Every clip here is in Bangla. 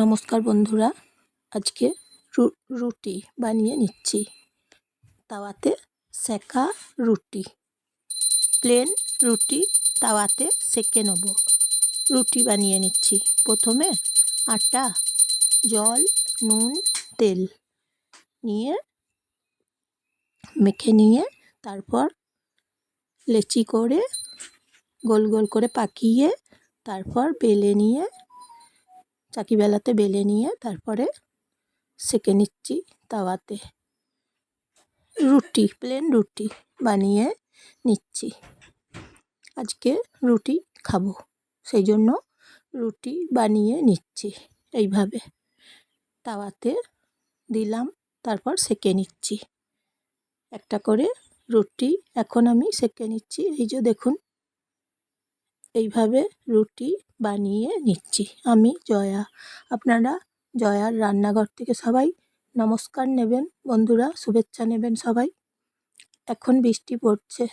নমস্কার বন্ধুরা, আজকে রুটি বানিয়ে নিচ্ছি। তাওয়াতে সেকা রুটি, প্লেন রুটি তাওয়াতে সেকে নেব। রুটি বানিয়ে নিচ্ছি। প্রথমে আটা, জল, নুন, তেল নিয়ে মেখে নিয়ে তারপর লেচি করে গোল গোল করে পাকিয়ে তারপর বেলে নিয়ে চাকি বেলাতে বেলে নিয়ে তারপরে সেকে নিচ্ছি তাওয়াতে। রুটি প্লেন রুটি বানিয়ে নিচ্ছি। আজকে রুটি খাব সেই জন্য রুটি বানিয়ে নিচ্ছি এইভাবে। তাওয়াতে দিলাম, তারপর সেকে নিচ্ছি। একটা করে রুটি এখন আমি সেকে নিচ্ছি, এই যে দেখুন। এইভাবে রুটি বানিয়ে নিচ্ছি। আমি, জয়া। আপনারা জয়ার রান্নাঘর থেকে সবাই নমস্কার নেবেন। বন্ধুরা, শুভেচ্ছা নেবেন সবাই। এখন বৃষ্টি পড়ছে,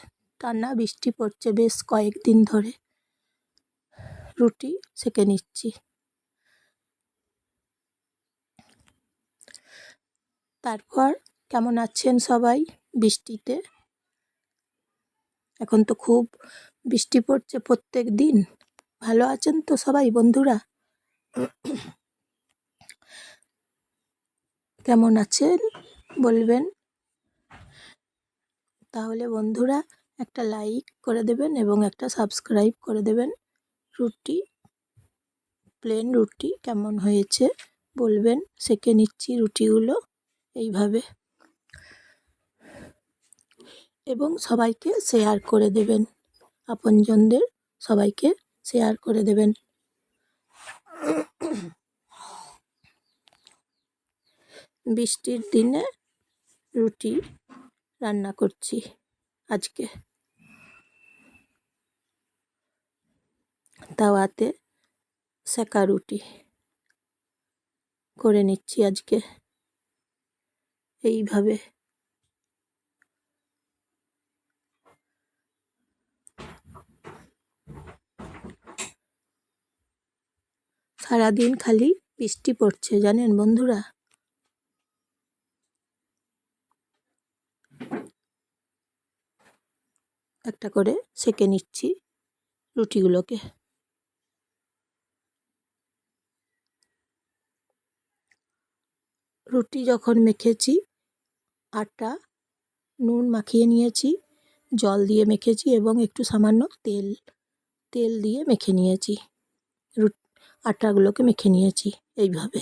টানা বৃষ্টি পড়ছে বেশ কয়েকদিন ধরে। রুটি সেকে নিচ্ছি। তারপর কেমন আছেন সবাই বৃষ্টিতে? এখন তো খুব বৃষ্টি পড়ছে প্রত্যেক দিন। ভালো আছেন তো সবাই বন্ধুরা? কেমন আছেন? বলবেন। তাহলে বন্ধুরা একটা লাইক করে দেবেন এবং একটা সাবস্ক্রাইব করে দেবেন। রুটি প্লেন রুটি কেমন হয়েছে বলবেন। সেকে নিচ্ছি রুটিগুলো এইভাবে। এবং সবাইকে শেয়ার করে দেবেন। আপনজনদের সবাইকে শেয়ার করে দেবেন। বৃষ্টির দিনে রুটি রান্না করছি আজকে। তাওয়াতে সেকা রুটি করে নিচ্ছি আজকে। এইভাবে সারাদিন খালি বৃষ্টি পড়ছে, জানেন বন্ধুরা? একটা করে সেকে নিচ্ছি রুটিগুলোকে। রুটি যখন মেখেছি, আটা, নুন মাখিয়ে নিয়েছি, জল দিয়ে মেখেছি এবং একটু সামান্য তেল তেল দিয়ে মেখে নিয়েছি। আটাগুলোকে মেখে নিয়েছি এইভাবে।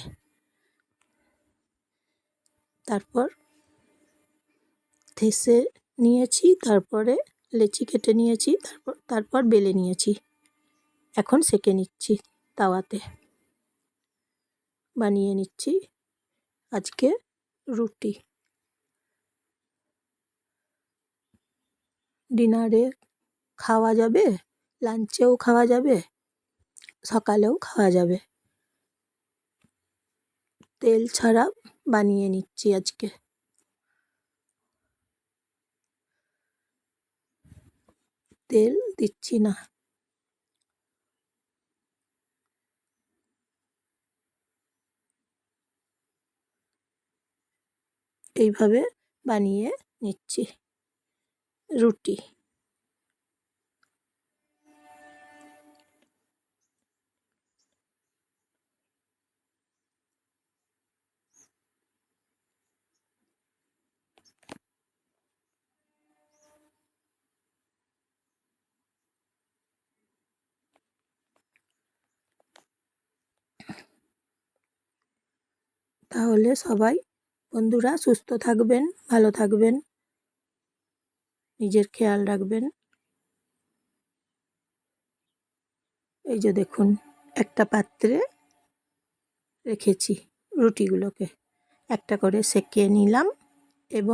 তারপর থেসে নিয়েছি, তারপরে লেচি কেটে নিয়েছি, তারপর তারপর বেলে নিয়েছি। এখন সেকে নিচ্ছি তাওয়াতে। বানিয়ে নিচ্ছি আজকে রুটি। ডিনারে খাওয়া যাবে, লাঞ্চেও খাওয়া যাবে সকালেও খাওয়া যাবে। তেল ছাড়া বানিয়ে নিচ্ছি আজকে। তেল দিচ্ছি না। এইভাবে বানিয়ে নিচ্ছি। রুটি। তাহলে সবাই বন্ধুরা সুস্থ থাকবেন, ভালো থাকবেন, নিজের খেয়াল রাখবেন। এই যে দেখুন, একটা পাত্রে রেখেছি রুটিগুলোকে। একটা করে সেকে নিলাম এবং